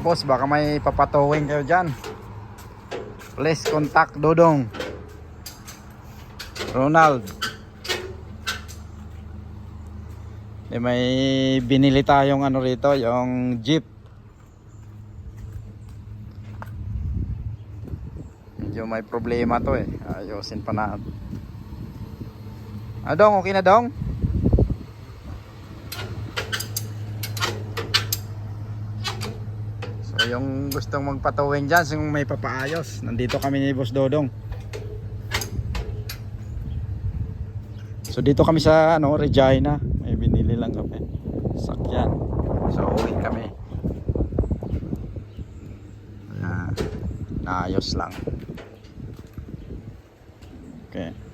boss, baka may papatuwing kayo dyan. Please contact Dodong. Ronald. Eh, may binili tayong ano rito, yung jeep. Medyo may problema to eh. Ayusin pa natin. Ah, Dong, okay na Dong? So yung gustong magpatuwing dyan, yung may papaayos, nandito kami ni Boss Dodong. So dito kami sa ano, Regina, may binili lang kami. Sakyan. So uwi kami. Ayan. Naayos lang. Okay.